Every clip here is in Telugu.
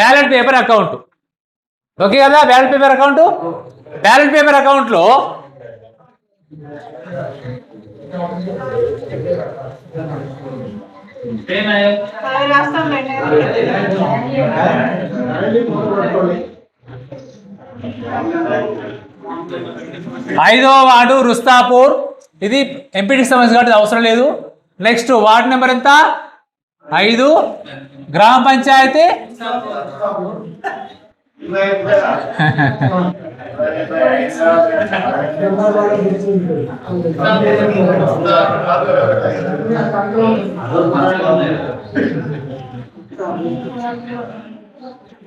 Ballot paper account. ఓకే కదా ballot paper account? Ballot paper అకౌంట్లో ఐదో వార్డు రుస్తాపూర్. ఇది ఎంపీటీకి సమస్య కాబట్టి అవసరం లేదు. నెక్స్ట్ వార్డు నెంబర్ ఎంత? ఐదు. గ్రామ పంచాయతీ.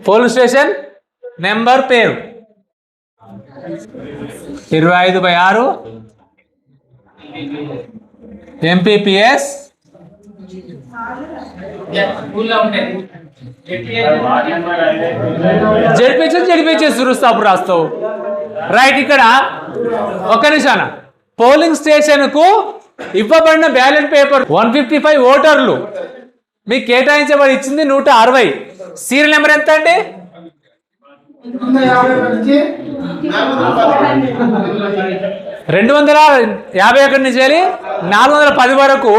పోలీస్ స్టేషన్ నెంబర్ పేరు. ఇరవై ఐదు బై ఆరు. ఎంపీపీఎస్ జడిపించేసి జడిపించేసి రుస్తాపు రాస్తావు. రైట్ ఇక్కడ. ఒక నిమిషాన పోలింగ్ స్టేషన్కు ఇవ్వబడిన ballot paper one fifty five ఓటర్లు మీకు కేటాయించబడి ఇచ్చింది నూట అరవై. సీరియల్ నెంబర్ ఎంత అండి? రెండు వందల యాభై ఒకటి నుంచి వెళ్ళి నాలుగు వందల పది వరకు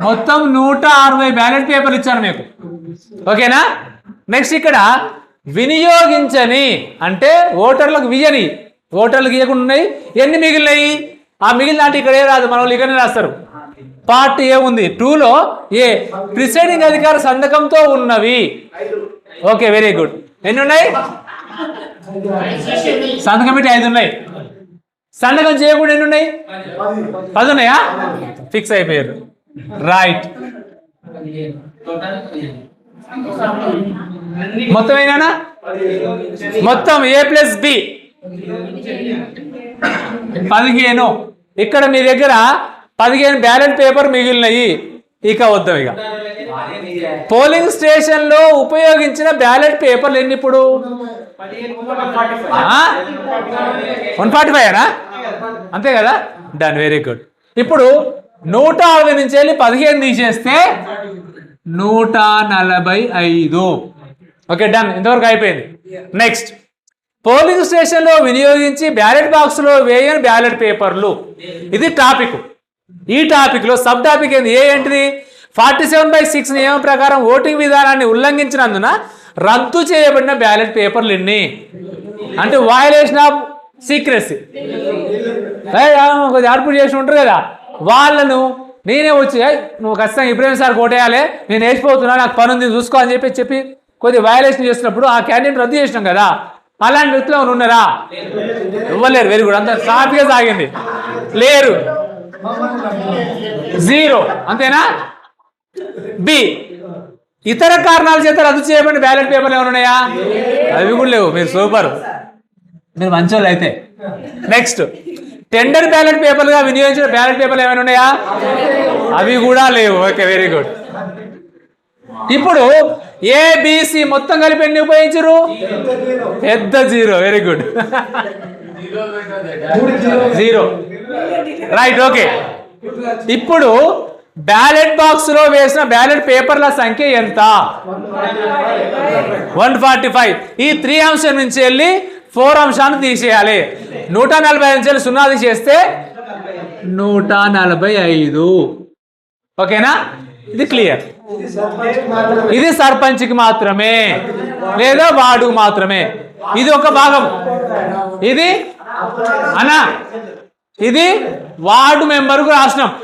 మొత్తం నూట అరవై బ్యాలెట్ పేపర్లు ఇచ్చాను మీకు. ఓకేనా? నెక్స్ట్ ఇక్కడ వినియోగించని అంటే ఓటర్లకు వియని ఓటర్లు గీయకుండా ఉన్నాయి. ఎన్ని మిగిలినాయి? ఆ మిగిలిన దాంట్లో ఇక్కడ ఏ రాదు? మన వాళ్ళు ఇక్కడనే రాస్తారు. పార్ట్ ఏ ఉంది. టూలో ఏ ప్రిసైడింగ్ అధికారి సంతకంతో ఉన్నవి. Okay very good. ఎన్ని ఉన్నాయి? సంతకం పెట్టి ఐదు ఉన్నాయి. సంతకం చేయకుండా ఎన్ని ఉన్నాయి? పది ఉన్నాయా? ఫిక్స్ అయిపోయారు. రైట్ మొత్తం ఏనా? మొత్తం ఏ ప్లస్ బి పదిహేను. ఇక్కడ మీ దగ్గర పదిహేను బ్యాలెట్ పేపర్ మిగిలినయి. ఇక వద్దాం ఇక. పోలింగ్ స్టేషన్లో ఉపయోగించిన బ్యాలెట్ పేపర్లు ఎన్ని ఇప్పుడు? వన్ ఫార్టీ ఫైవ్ అంతే కదా? డన్ వెరీ గుడ్ ఇప్పుడు నూట అరవై నుంచి వెళ్ళి పదిహేను తీసేస్తే నూట నలభై ఐదు. ఓకే డన్ ఇంతవరకు అయిపోయింది. నెక్స్ట్ పోలింగ్ స్టేషన్లో వినియోగించి బ్యాలెట్ బాక్స్లో వేయని బ్యాలెట్ పేపర్లు. ఇది టాపిక్. ఈ టాపిక్లో సబ్ టాపిక్ ఏంది? ఏ ఏంటిది? ఫార్టీ సెవెన్ బై సిక్స్ నియమం ప్రకారం ఓటింగ్ విధానాన్ని ఉల్లంఘించినందున రద్దు చేయబడిన బ్యాలెట్ పేపర్లు ఎన్ని? అంటే వయలేషన్ ఆఫ్ సీక్రెసీ కొద్దిగా చేసి ఉంటారు కదా. వాళ్ళను నేనే వచ్చి నువ్వు ఖచ్చితంగా ఇబ్రాహీం సార్ కోటేయాలి నేను వేసిపోతున్నా నాకు పని ఉంది చూసుకో అని చెప్పి చెప్పి కొద్ది వయలేషన్ చేసినప్పుడు ఆ క్యాండిడేట్ రద్దు చేసినాం కదా. అలాంటి వ్యక్తులు ఎవరు ఉన్నారా? ఇవ్వలేరు వెరీ గుడ్. అంత సాఫీగా సాగింది. లేరు. జీరో. అంతేనా? బి. ఇతర కారణాల చేత రద్దు చేయబడిన బ్యాలెట్ పేపర్లు ఏమైనా ఉన్నాయా? అవి కూడా లేవు. మీరు సూపర్. మీరు మంచోళ్ళు అయితే. నెక్స్ట్. టెండర్ బ్యాలెట్ పేపర్లుగా వినియోగించిన బ్యాలెట్ పేపర్లు ఏమైనా ఉన్నాయా? అవి కూడా లేవు. ఓకే వెరీ గుడ్ ఇప్పుడు ఏబిసి మొత్తం కలిపి ఎన్ని ఉపయోగించరు? పెద్ద zero. Very good zero right okay ఇప్పుడు బ్యాలెట్ బాక్స్లో వేసిన బ్యాలెట్ పేపర్ల సంఖ్య ఎంత? వన్ ఫార్టీ ఫైవ్ ఈ త్రీ అంశం నుంచి వెళ్ళి ఫోర్ అంశాన్ని తీసేయాలి. నూట నలభై ఐదు నుంచి వెళ్ళి సున్నా తీసేస్తే నూట నలభై ఐదు. ఓకేనా? ఇది క్లియర్. ఇది సర్పంచ్కి మాత్రమే. లేదా వాడు మాత్రమే. ఇది ఒక భాగం. ఇది అనా ఇది వార్డు మెంబర్కు రాసినాం.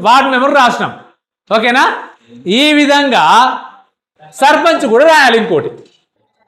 వార్డు మెంబర్కు రాసినాం. ఓకేనా? ఈ విధంగా సర్పంచ్ కూడా రాయాలి ఇంకోటి.